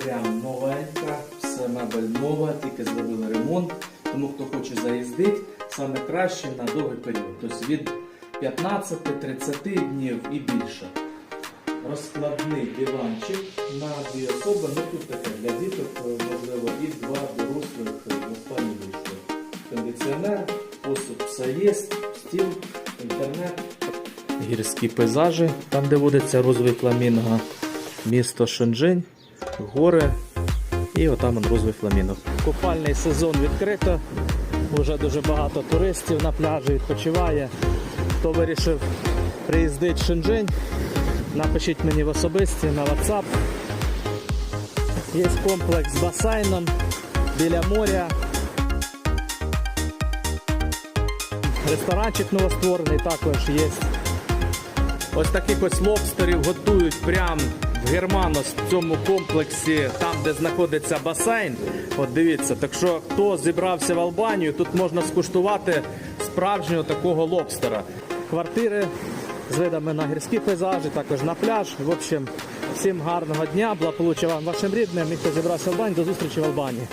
прям новенька, все мебель нова, тільки зробили ремонт. Тому хто хоче заїздити, саме краще на довгий період. Тобто від 15-30 днів і більше. Розкладний диванчик на дві особи. Ну тут таке для діток, е, можливо, і два дорослих е, двоспальні. Кондиціонер, посуд все є, стіл, інтернет. Гірські пейзажі, там де водиться розовий фламінго, місто Шенжень, гори і отам он розовий фламінго. Купальний сезон відкрито. Уже дуже багато туристів на пляжі відпочиває. Хто вирішив приїздити в Шенжень, напишіть мені в особисті на WhatsApp. Є комплекс з басейном біля моря. Ресторанчик новостворений також є. Ось таких ось лобстерів готують прямо Германос в цьому комплексі, там де знаходиться басейн. От дивіться, так що хто зібрався в Албанію, тут можна скуштувати справжнього такого лобстера. Квартири з видами на гірські пейзажі, також на пляж. В общем, всім гарного дня, благополуччя вам вашим рідним. І хто зібрався в Албанію, до зустрічі в Албанії.